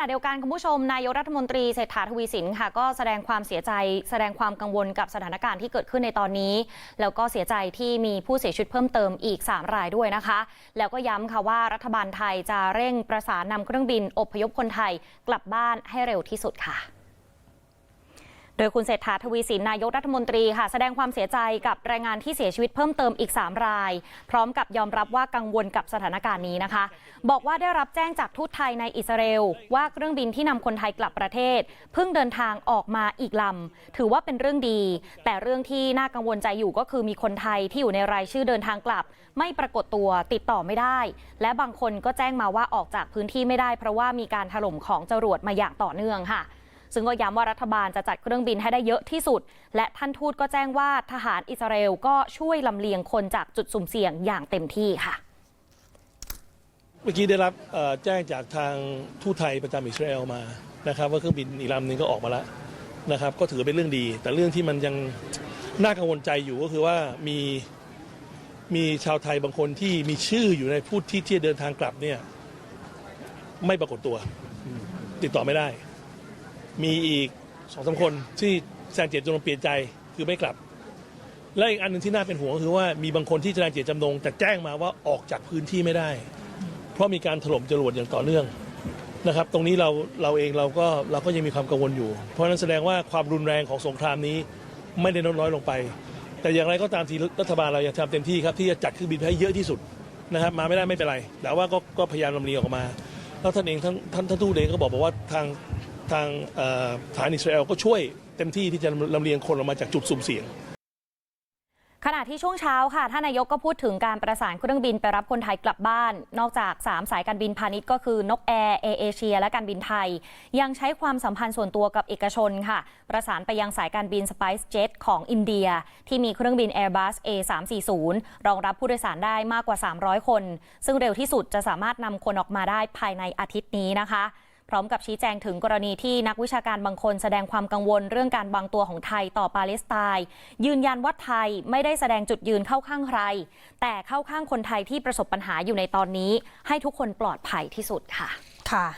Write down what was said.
ณะเดียวกันคุณผู้ชมนายกรัฐมนตรีเศรษฐาทวีสินค่ะ ก็แสดงความเสียใจแสดงความกังวลกับสถานการณ์ที่เกิดขึ้นในตอนนี้ แล้วก็เสียใจที่มีผู้เสียชีวิตเพิ่มเติมอีก 3 รายด้วยนะคะ แล้วก็ย้ำค่ะว่ารัฐบาลไทยจะเร่งประสานนำเครื่องบินอพยพคนไทยกลับบ้านให้เร็วที่สุดค่ะ ดยคุณเศรษฐาทวีสินนายกรัฐมนตรีค่ะ แสดงความเสียใจกับแรงงานที่เสียชีวิตเพิ่มเติมอีก 3 ราย พร้อมกับยอมรับว่ากังวลกับสถานการณ์นี้นะคะ บอกว่าได้รับแจ้งจากทูตไทยในอิสราเอลว่าเครื่องบินที่นำคนไทยกลับประเทศ เพิ่งเดินทางออกมาอีกลำถือว่าเป็นเรื่องดี แต่เรื่องที่น่ากังวลใจอยู่ก็คือมีคนไทยที่อยู่ในรายชื่อเดินทางกลับ ไม่ปรากฏตัวติดต่อไม่ได้ และบางคนก็แจ้งมาว่าออกจากพื้นที่ไม่ได้ เพราะว่ามีการถล่มของจรวดมาอย่างต่อเนื่องค่ะ ซึ่งก็ย้ำว่ารัฐบาลจะจัดเครื่องบินให้ได้เยอะที่สุด และท่านทูตก็แจ้งว่าทหารอิสราเอลก็ช่วยลำเลียงคนจากจุดสุ่มเสี่ยงอย่างเต็มที่ค่ะ เมื่อกี้ได้รับแจ้งจากทางทูตไทยประจำอิสราเอลมานะครับ ว่าเครื่องบินอีกลำหนึ่งก็ออกมาแล้วนะครับ ก็ถือเป็นเรื่องดี แต่เรื่องที่มันยังน่ากังวลใจอยู่ก็คือว่ามีมีชาวไทยบางคนที่มีชื่ออยู่ในผู้ที่ที่จะเดินทางกลับเนี่ยไม่ปรากฏตัว ติดต่อไม่ได้ มีอีกสองสามคนที่แสดงเจตจำนงเปลี่ยนใจคือไม่กลับ และอีกอันหนึ่งที่น่าเป็นห่วงก็คือว่ามีบางคนที่แสดงเจตจำนงแต่แจ้งมาว่าออกจากพื้นที่ไม่ได้ เพราะมีการถล่มจรวดอย่างต่อเนื่องนะครับ ตรงนี้เราเราเองเราก็เราก็ยังมีความกังวลอยู่ เพราะฉะนั้นแสดงว่าความรุนแรงของสงครามนี้ไม่ได้ลดน้อยลงไป แต่อย่างไรก็ตามทีรัฐบาลเรายังทำเต็มที่ครับที่จะจัดเครื่องบินให้เยอะที่สุดนะครับมาไม่ได้ไม่เป็นไร แต่ว่าก็ก็พยายามลำเลียงออกมา แล้วท่านเองท่านท่านท่านทูตเองก็บอกบอกว่าทาง ทางฐานอิสราเอลก็ช่วยเต็มที่ที่จะลำเลียงคนออกมาจากจุดสุ่มเสี่ยงขณะที่ช่วงเช้าค่ะท่านนายกก็พูดถึงการประสานเครื่องบินไปรับคนไทยกลับบ้าน นอกจาก 3 สายการบินพาณิชย์ก็คือนกแอร์เอเอเชีย และการบินไทย ยังใช้ความสัมพันธ์ส่วนตัวกับเอกชนค่ะ ประสานไปยังสายการบิน Spice Jet ของอินเดีย ที่มีเครื่องบิน Airbus A340 รองรับผู้โดยสารได้มากกว่า 300 คน ซึ่งเร็วที่สุดจะสามารถนำคนออกมาได้ภายในอาทิตย์นี้นะคะ พร้อมกับชี้แจงถึงกรณีที่นักวิชาการบางคนแสดงความกังวลเรื่องการบางตัวของไทยต่อปาเลสไตน์ยืนยันว่าไทยไม่ได้แสดงจุดยืนเข้าข้างใคร แต่เข้าข้างคนไทยที่ประสบปัญหาอยู่ในตอนนี้ ให้ทุกคนปลอดภัยที่สุดค่ะค่ะ